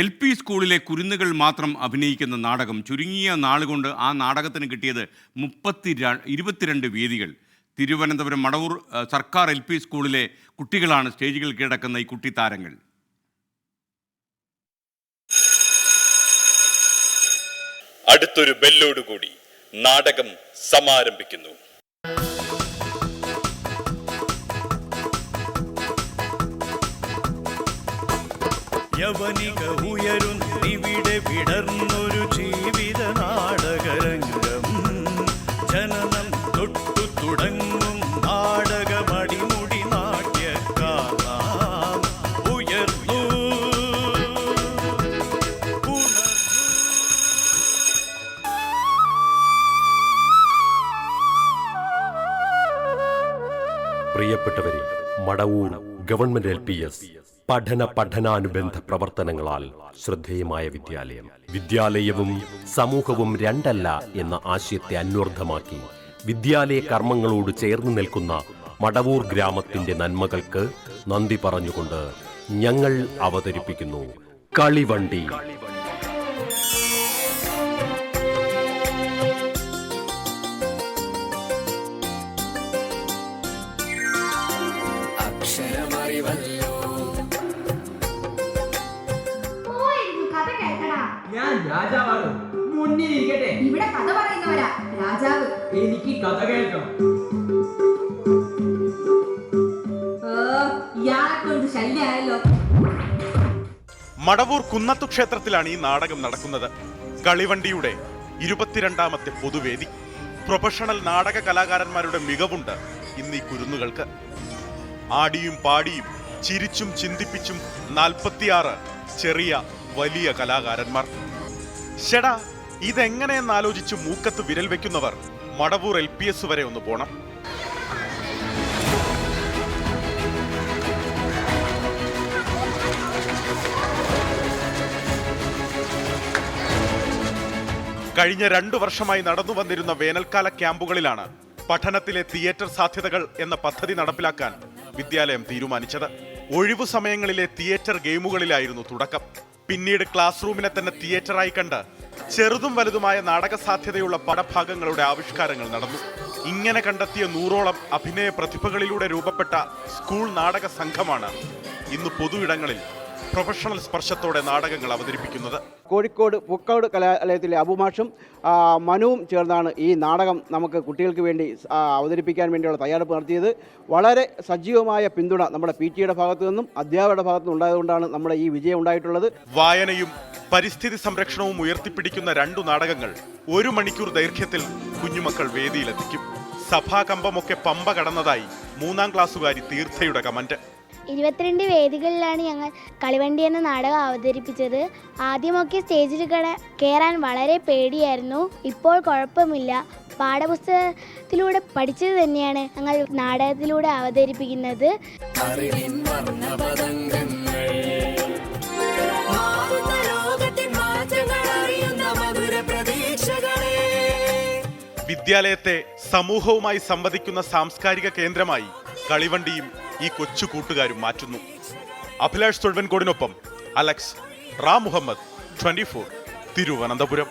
L P സ്കൂളിലെ കുരുന്നുകൾ മാത്രം അഭിനയിക്കുന്ന നാടകം ചുരുങ്ങിയ നാളുകൊണ്ട് ആ നാടകത്തിന് കിട്ടിയത് മുപ്പത്തി ഇരുപത്തിരണ്ട് വേദികൾ. തിരുവനന്തപുരം മടവൂർ സർക്കാർ എൽ പി സ്കൂളിലെ കുട്ടികളാണ് സ്റ്റേജുകൾ കീഴടക്കുന്ന ഈ കുട്ടിത്താരങ്ങൾ അടുത്തൊരു ബെല്ലോടുകൂടി നാടകം സമാരംഭിക്കുന്നു. യവനിക ഉയരുന്നിവിടെ വിടർന്നൊരു ജീവിത നാടകരംഗം. ജനനം തൊട്ടു തുടങ്ങും നാടകമടിമുടി നാട്യക്കാലാം ഉയർന്നു. പ്രിയപ്പെട്ടവരെ Madavoor government L P S. പഠന പഠനാനുബന്ധ പ്രവർത്തനങ്ങളാൽ ശ്രദ്ധേയമായ വിദ്യാലയം. വിദ്യാലയവും സമൂഹവും രണ്ടല്ല എന്ന ആശയത്തെ അന്വർത്ഥമാക്കി വിദ്യാലയ കർമ്മങ്ങളോട് ചേർന്ന് നിൽക്കുന്ന മടവൂർ ഗ്രാമത്തിന്റെ നന്മകൾക്ക് നന്ദി പറഞ്ഞുകൊണ്ട് ഞങ്ങൾ അവതരിപ്പിക്കുന്നു. കളിവണ്ടി. പോയിരുന്നു രാജാവ്. എനിക്ക് കഥ കേൾക്കണം. ഓ ഇയാളെ കൊണ്ട് ശല്യായല്ലോ. മടവൂർ കുന്നത്തു ക്ഷേത്രത്തിലാണ് ഈ നാടകം നടക്കുന്നത്. കളിവണ്ടിയുടെ ഇരുപത്തിരണ്ടാമത്തെ പൊതുവേദി. പ്രൊഫഷണൽ നാടക കലാകാരന്മാരുടെ മികവുണ്ട് ഇന്ന് ഈ കുരുന്നുകൾക്ക്. ആടിയും പാടിയും ചിരിച്ചും ചിന്തിപ്പിച്ചും നാൽപ്പത്തിയാറ് ചെറിയ വലിയ കലാകാരന്മാർ. ഷെടാ ഇതെങ്ങനെയെന്നാലോചിച്ച് മൂക്കത്ത് വിരൽ വെക്കുന്നവർ മടവൂർ എൽ പി എസ് വരെ ഒന്ന് പോണം. കഴിഞ്ഞ രണ്ടു വർഷമായി നടന്നു വന്നിരുന്ന വേനൽക്കാല ക്യാമ്പുകളിലാണ് പഠനത്തിലെ തിയേറ്റർ സാധ്യതകൾ എന്ന പദ്ധതി നടപ്പിലാക്കാൻ വിദ്യാലയം തീരുമാനിച്ചത്. ഒഴിവു സമയങ്ങളിലെ തിയേറ്റർ ഗെയിമുകളിലായിരുന്നു തുടക്കം. പിന്നീട് ക്ലാസ് റൂമിനെ തന്നെ തിയേറ്ററായി കണ്ട് ചെറുതും വലുതുമായ നാടക സാധ്യതയുള്ള പടഭാഗങ്ങളുടെ ആവിഷ്കാരങ്ങൾ നടന്നു. ഇങ്ങനെ കണ്ടെത്തിയ നൂറോളം അഭിനയ പ്രതിഭകളിലൂടെ രൂപപ്പെട്ട സ്കൂൾ നാടക സംഘമാണ് ഇന്ന് പൊതുയിടങ്ങളിൽ പ്രൊഫഷണൽ സ്പർശത്തോടെ നാടകങ്ങൾ അവതരിപ്പിക്കുന്നത്. കോഴിക്കോട് പൂക്കോട് കലാലയത്തിലെ അബുമാഷും മനുവും ചേർന്നാണ് ഈ നാടകം നമുക്ക് കുട്ടികൾക്ക് വേണ്ടി അവതരിപ്പിക്കാൻ വേണ്ടിയുള്ള തയ്യാറെടുപ്പ് നടത്തിയത്. വളരെ സജീവമായ പിന്തുണ നമ്മുടെ പി ടിയുടെ ഭാഗത്തു നിന്നും അധ്യാപകരുടെ ഭാഗത്തു നിന്നും ഉണ്ടായതുകൊണ്ടാണ് നമ്മുടെ ഈ വിജയം ഉണ്ടായിട്ടുള്ളത്. വായനയും പരിസ്ഥിതി സംരക്ഷണവും ഉയർത്തിപ്പിടിക്കുന്ന രണ്ടു നാടകങ്ങൾ ഒരു മണിക്കൂർ ദൈർഘ്യത്തിൽ കുഞ്ഞുമക്കൾ വേദിയിലെത്തിക്കും. സഭാകമ്പമൊക്കെ പമ്പ കടന്നതായി മൂന്നാം ക്ലാസ്സുകാരി തീർത്ഥയുടെ കമന്റ്. ഇരുപത്തിരണ്ട് വേദികളിലാണ് ഞങ്ങൾ കളിവണ്ടി എന്ന നാടകം അവതരിപ്പിച്ചത്. ആദ്യമൊക്കെ സ്റ്റേജിൽ കയറാൻ വളരെ പേടിയായിരുന്നു. ഇപ്പോൾ കുഴപ്പമില്ല. പാഠപുസ്തകത്തിലൂടെ പഠിച്ചത് തന്നെയാണ് ഞങ്ങൾ നാടകത്തിലൂടെ അവതരിപ്പിക്കുന്നത്. വിദ്യാലയത്തെ സമൂഹവുമായി സംവദിക്കുന്ന സാംസ്കാരിക കേന്ദ്രമായി കളിവണ്ടിയും ഈ കൊച്ചു കൂട്ടുകാരും മാറ്റുന്നു. അഭിലാഷ് തൊഴുവൻകോടിനൊപ്പം അലക്സ് റാം മുഹമ്മദ് ട്വന്റി തിരുവനന്തപുരം.